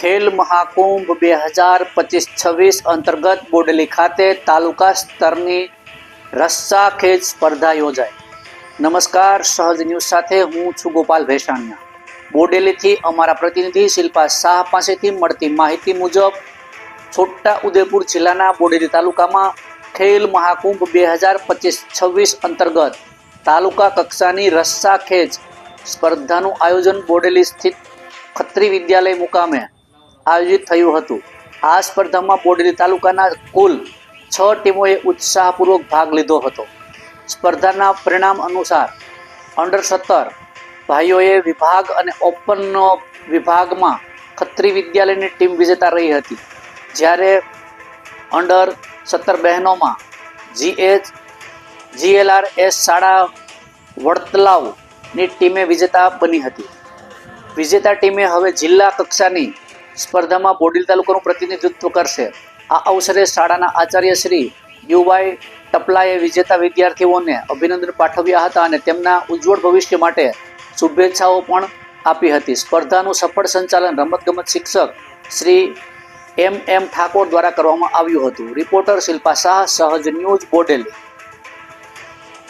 ખેલ મહાકુંભ બે હજાર પચીસ છવ્વીસ અંતર્ગત બોડેલી ખાતે તાલુકા સ્તરની રસ્સા ખેંચ સ્પર્ધા યોજાઈ. નમસ્કાર, સહજ ન્યૂઝ સાથે હું છું ગોપાલ ભેસાણિયા. બોડેલીથી અમારા પ્રતિનિધિ શિલ્પા શાહ પાસેથી મળતી માહિતી મુજબ, છોટા ઉદેપુર જિલ્લાના બોડેલી તાલુકામાં ખેલ મહાકુંભ બે હજાર પચીસ છવ્વીસ અંતર્ગત તાલુકા કક્ષાની રસ્સા ખેંચ સ્પર્ધાનું આયોજન બોડેલી સ્થિત ખત્રી વિદ્યાલય મુકામે આયોજિત થયું હતું. આ સ્પર્ધામાં બોડેલી તાલુકાના કુલ છ ટીમોએ ઉત્સાહપૂર્વક ભાગ લીધો હતો. સ્પર્ધાના પરિણામ અનુસાર અંડર સત્તર ભાઈઓએ વિભાગ અને ઓપન વિભાગમાં ખત્રી વિદ્યાલયની ટીમ વિજેતા રહી હતી. જ્યારે અંડર સત્તર બહેનોમાં જીએચ જીએલઆર એસ શાળા વડતલાવની ટીમે વિજેતા બની હતી. વિજેતા ટીમે હવે જિલ્લા કક્ષાની સ્પર્ધામાં બોડેલી તાલુકાનું પ્રતિનિધિત્વ કરશે. આ અવસરે શાળાના આચાર્ય શ્રી યુવાઈ ટપલાએ વિજેતા વિદ્યાર્થીઓને અભિનંદન પાઠવ્યા હતા અને તેમના ઉજ્જવળ ભવિષ્ય માટે શુભેચ્છાઓ પણ આપી હતી. સ્પર્ધાનું સફળ સંચાલન રમતગમત શિક્ષક શ્રી એમ એમ ઠાકોર દ્વારા કરવામાં આવ્યું હતું. રિપોર્ટર શિલ્પા શાહ, સહજ ન્યૂઝ, બોડેલી.